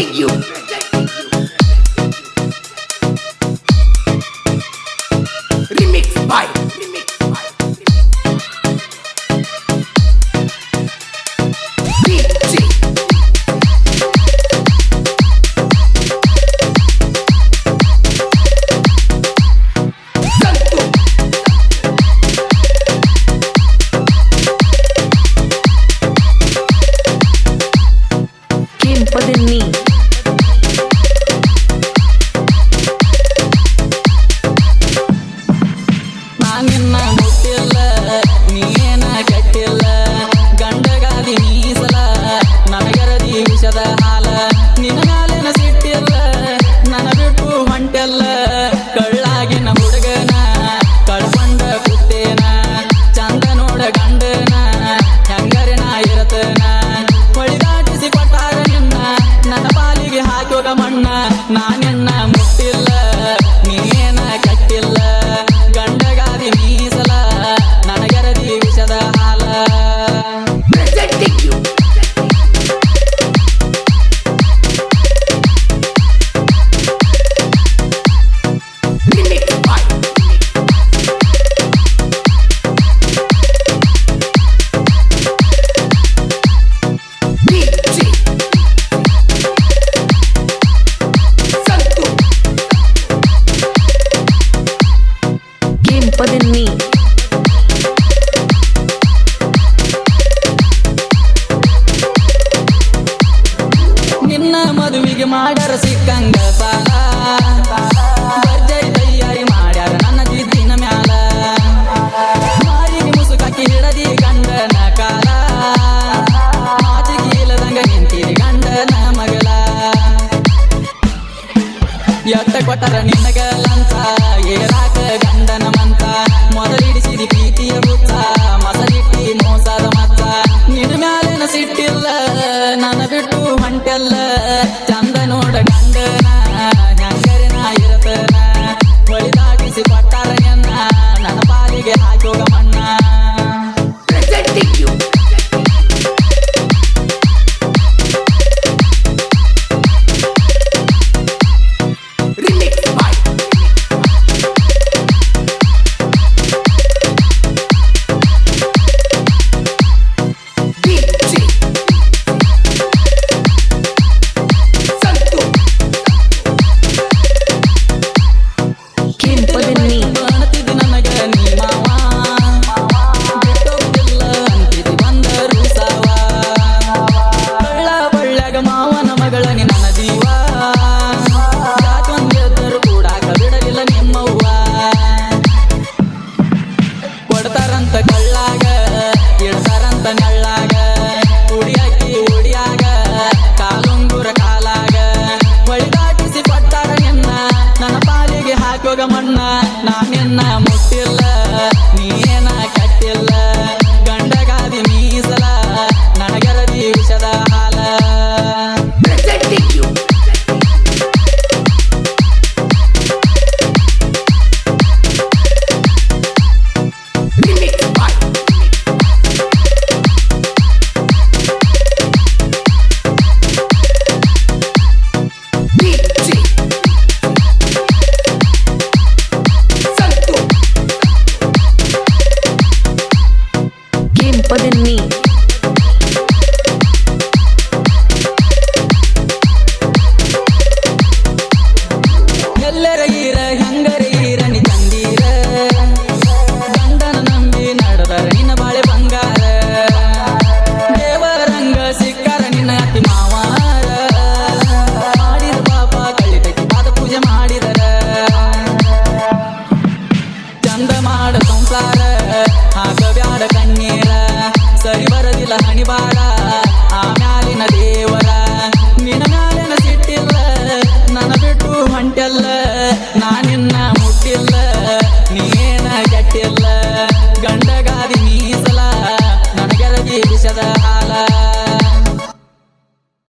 you. ಮಣ್ಣ ನಾನೆನ್ನ sharper me. ನಿನ್ನ ಮದುವಿಗೆ ಮಾಡ್ಯಾರ ಸಿಕ್ಕಂಗ ಬರ್ಜರಿ ತಯಾರಿ ಮಾಡ್ಯಾರ ನನ್ನ ಜಿದ್ದಿನ ಮ್ಯಾಲ. ಮಾರಿಗೆ ಮುಸುಕಾಕಿ ಹಿಡದಿ ಗಂಡನ ಕಾಲ. ಮಾತಿಗೆ ಇಲ್ಲದಂಗ ನಿಂತಿರಿ ಗಂಡನ ಮಗಳ. ಎತ್ತ ಕೊಟ್ಟರ ನಿನಗ ಲಂಚ ಏರಾಕ ಗಂಡನ ಮನ ಮತ್ತ ಮೊದಲಿಡಿಸಿದಿ ಪ್ರೀತಿಯ ಗುತ್ತ ಮಸಲಿಟ್ಟಿ ಮೋಸದ ಮತ್ತ ನಿನ್ನ ಮ್ಯಾಲಿನ ಸಿಟ್ಟಿ ಮಣ್ಣ ನಾ ನಿನ್ನ